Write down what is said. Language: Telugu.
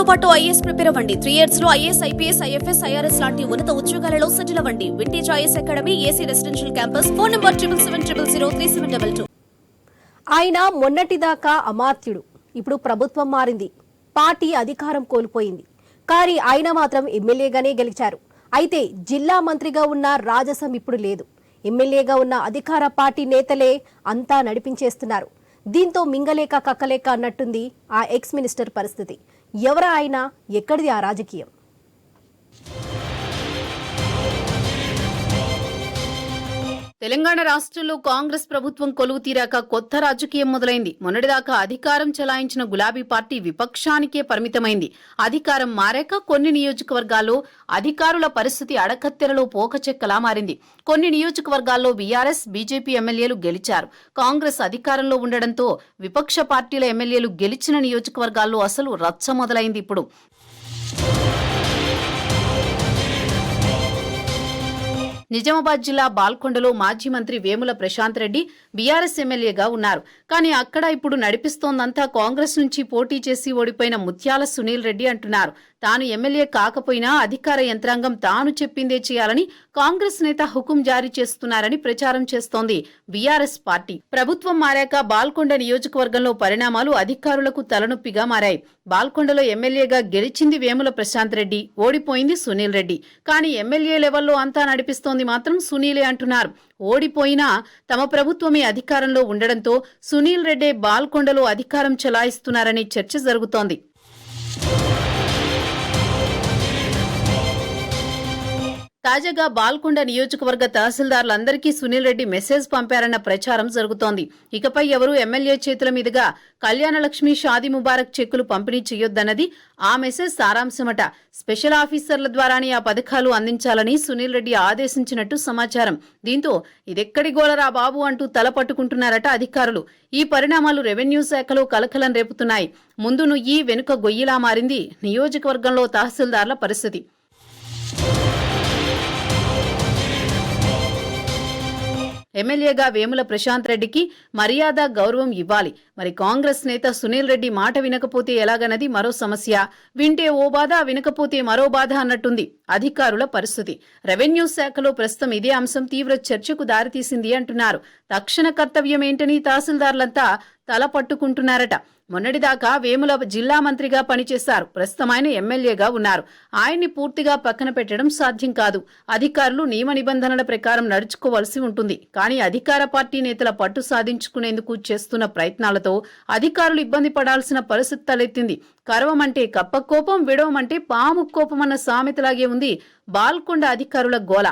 చదువుతో పాటు ఐఏఎస్ ప్రిపేర్ అవ్వండి. త్రీ ఇయర్స్లో ఐఏఎస్ ఐపీఎస్ ఐఎఫ్ఎస్ ఐఆర్ఎస్ లాంటి ఉన్నత ఉద్యోగాలలో సెటిల్ అవ్వండి. Vintage IS academy AC residential campus. Phone number triple seven triple zero three seven double two ఆయన మొన్నటిదాకా అమాత్యుడు. ఇప్పుడు ప్రభుత్వం మారింది. పార్టీ అధికారం కోల్పోయింది. కానీ ఆయన మాత్రం ఎమ్మెల్యేగానే గెలిచారు. అయితే జిల్లా మంత్రిగా ఉన్న రాజసం ఇప్పుడు లేదు. ఎమ్మెల్యేగా ఉన్న అధికార పార్టీ నేతలే అంతా నడిపించేస్తున్నారు. దీంతో మింగలేక కక్కలేక అన్నట్టుంది ఆ ఎక్స్ మినిస్టర్ పరిస్థితి. ఎవరా ఆయన ఎక్కడిది ఆ రాజకీయం? తెలంగాణ రాష్ట్రంలో కాంగ్రెస్ ప్రభుత్వం కొలువు తీరాక కొత్త రాజకీయం మొదలైంది. మొన్నటిదాకా అధికారం చెలాయించిన గులాబీ పార్టీ విపక్షానికే పరిమితమైంది. అధికారం మారాక కొన్ని నియోజకవర్గాల్లో అధికారుల పరిస్థితి అడకత్తెరలో పోకచెక్కలా మారింది. కొన్ని నియోజకవర్గాల్లో బీఆర్ఎస్ బీజేపీ ఎమ్మెల్యేలు గెలిచారు. కాంగ్రెస్ అధికారంలో ఉండడంతో విపక్ష పార్టీల ఎమ్మెల్యేలు గెలిచిన నియోజకవర్గాల్లో అసలు రచ్చ మొదలైంది ఇప్పుడు. నిజామాబాద్ జిల్లా బాల్కొండలో మాజీ మంత్రి వేముల ప్రశాంత్ రెడ్డి బీఆర్ఎస్ ఎమ్మెల్యేగా ఉన్నారు. కానీ అక్కడ ఇప్పుడు నడిపిస్తోందంతా కాంగ్రెస్ నుంచి పోటీ చేసి ఓడిపోయిన ముత్యాల సునీల్ రెడ్డి అంటున్నారు. తాను ఎమ్మెల్యే కాకపోయినా అధికార యంత్రాంగం తాను చెప్పిందే చేయాలని కాంగ్రెస్ నేత హుకుం జారీ చేస్తున్నారని ప్రచారం చేస్తోంది బీఆర్ఎస్ పార్టీ. ప్రభుత్వం మారాక బాల్కొండ నియోజకవర్గంలో పరిణామాలు అధికారులకు తలనొప్పిగా మారాయి. బాల్కొండలో ఎమ్మెల్యేగా గెలిచింది వేముల ప్రశాంత్ రెడ్డి ఓడిపోయింది సునీల్ రెడ్డి. కానీ ఎమ్మెల్యే లెవెల్లో అంతా నడిపిస్తోంది మాత్రం సునీలే అంటున్నారు. ఓడిపోయినా తమ ప్రభుత్వమే అధికారంలో ఉండడంతో సునీల్ రెడ్డే బాల్కొండలో అధికారం చెలాయిస్తున్నారనే చర్చ జరుగుతోంది. తాజాగా బాల్కొండ నియోజకవర్గ తహసీల్దారులందరికీ సునీల్ రెడ్డి మెసేజ్ పంపారన్న ప్రచారం జరుగుతోంది. ఇకపై ఎవరూ ఎమ్మెల్యే చేతుల మీదుగా కళ్యాణలక్ష్మి షాది ముబారక్ చెక్కులు పంపిణీ చేయొద్దన్నది ఆ మెసేజ్ సారాంశమట. స్పెషల్ ఆఫీసర్ల ద్వారానే ఆ పథకాలు అందించాలని సునీల్ రెడ్డి ఆదేశించినట్టు సమాచారం. దీంతో ఇదెక్కడి గోలరా బాబు అంటూ తల పట్టుకుంటున్నారట అధికారులు. ఈ పరిణామాలు రెవెన్యూ శాఖలో కలకలం రేపుతున్నాయి. ముందు నుయ్యి వెనుక గొయ్యిలా మారింది నియోజకవర్గంలో తహసీల్దార్ల పరిస్థితి. ఎమ్మెల్యేగా వేముల ప్రశాంత్ రెడ్డికి మర్యాద గౌరవం ఇవ్వాలి. మరి కాంగ్రెస్ నేత సునీల్ రెడ్డి మాట వినకపోతే ఎలాగన్నది మరో సమస్య. వింటే ఓ బాధ వినకపోతే మరో బాధ అన్నట్టుంది అధికారుల పరిస్థితి. రెవెన్యూ శాఖలో ప్రస్తుతం ఇదే అంశం తీవ్ర చర్చకు దారితీసింది అంటున్నారు. తక్షణ కర్తవ్యం ఏంటని తహసీల్దార్లంతా తల పట్టుకుంటున్నారట. మొన్నటిదాకా వేముల జిల్లా మంత్రిగా పనిచేశారు. ప్రస్తుతం ఆయన ఎమ్మెల్యేగా ఉన్నారు. ఆయన్ని పూర్తిగా పక్కన పెట్టడం సాధ్యం కాదు. అధికారులు నియమ నిబంధనల ప్రకారం నడుచుకోవాల్సి ఉంటుంది. కానీ అధికార పార్టీ నేతల పట్టు సాధించుకునేందుకు చేస్తున్న ప్రయత్నాలతో అధికారులు ఇబ్బంది పడాల్సిన పరిస్థితి తలెత్తింది. కరవమంటే కప్ప కోపం విడవమంటే పాము కోపం అన్న సామెతలాగే ఉంది. బాల్కొండ అధికారుల గోల.